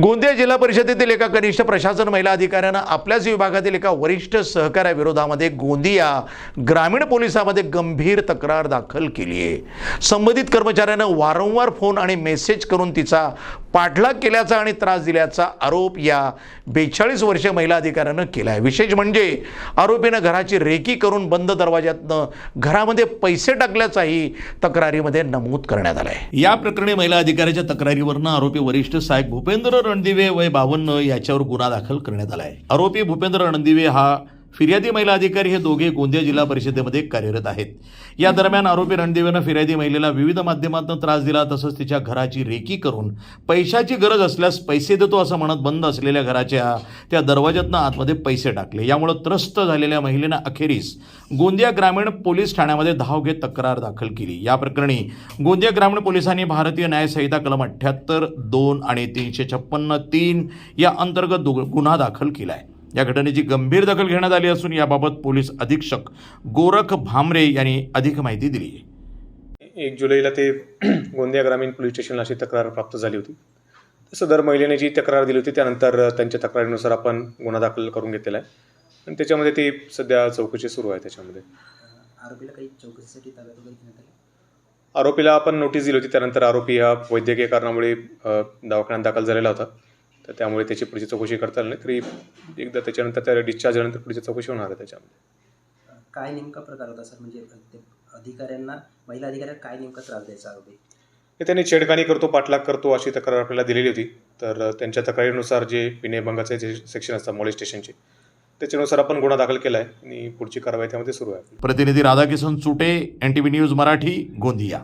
गोंदिया जिल्हा परिषदेतील एका कनिष्ठ प्रशासन महिला अधिकाऱ्यानं आपल्याच विभागातील एका वरिष्ठ सहकाऱ्याविरोधामध्ये गोंदिया ग्रामीण पोलिसामध्ये गंभीर तक्रार दाखल केली आहे. संबंधित कर्मचाऱ्यानं वारंवार फोन आणि मेसेज करून तिचा पाठलाग केल्याचा आणि त्रास दिल्याचा आरोप या बेचाळीस वर्षीय महिला अधिकाऱ्यानं केला आहे विशेष म्हणजे आरोपीनं घराची रेकी करून बंद दरवाज्यातनं घरामध्ये पैसे टाकल्याचाही तक्रारीमध्ये नमूद करण्यात आलं आहे या प्रकरणी महिला अधिकाऱ्याच्या तक्रारीवरनं आरोपी वरिष्ठ साहेब भूपेंद्र रणदिवे वय बावन्न याच्यावर गुन्हा दाखल करण्यात आला आहे आरोपी भूपेंद्र रणदिवे हा फिर्यादी महिला अधिकारी हे दोघे गोंदिया जिल्हा परिषदेमध्ये कार्यरत आहेत. या दरम्यान आरोपी रणदेवीनं फिर्यादी महिलेला विविध माध्यमातून त्रास दिला तसंच तिच्या घराची रेकी करून पैशाची गरज असल्यास पैसे देतो असं म्हणत बंद असलेल्या घराच्या त्या दरवाज्यातनं आतमध्ये पैसे टाकले. यामुळं त्रस्त झालेल्या महिलेनं अखेरीस गोंदिया ग्रामीण पोलीस ठाण्यामध्ये धाव घेत तक्रार दाखल केली. या प्रकरणी गोंदिया ग्रामीण पोलिसांनी भारतीय न्यायसंहिता कलम अठ्ठ्याहत्तर दोन आणि तीनशे छप्पन्न तीन या अंतर्गत गुन्हा दाखल केला आहे या घटनेची गंभीर दखल घेण्यात आली असून याबाबत पोलीस अधीक्षक गोरख भामरे यांनी अधिक माहिती दिली. आहे एक जुलैला ते गोंदिया ग्रामीण पोलीस स्टेशनला अशी तक्रार प्राप्त झाली होती. तसं दर महिलेने जी तक्रार दिली होती त्यानंतर त्यांच्या तक्रारीनुसार आपण गुन्हा दाखल करून घेतलेला आहे. आणि त्याच्यामध्ये ती सध्या चौकशी सुरू आहे त्याच्यामध्ये. आरोपीला काही चौकशीसाठी ताब्यात वगैरे घेण्यात आले? आरोपीला आपण नोटीस दिली होती त्यानंतर आरोपी हा वैद्यकीय कारणामुळे दवाखान्यात दाखल झालेला होता. तर त्यामुळे त्याची पुढची चौकशी करता आली नाही. तरी एकदा त्याच्यानंतर त्या डिस्चार्ज झाल्यानंतर पुढची चौकशी होणार आहे त्याच्यामध्ये. काय नेमका प्रकार होता सर? म्हणजे अधिकाऱ्यांना महिला अधिकाऱ्यांना काय नेमका त्रास द्यायचा आरोपी? हे त्यांनी छेडखानी करतो पाठलाग करतो अशी तक्रार आपल्याला दिलेली होती. तर त्यांच्या तक्रारीनुसार जे विनयभंगाचे जे सेक्शन असतात मॉलेज स्टेशनचे त्याच्यानुसार आपण गुन्हा दाखल केला आहे आणि पुढची कारवाई त्यामध्ये सुरू आहे. प्रतिनिधी Radhakishan Chute N T V news Marathi Gondia.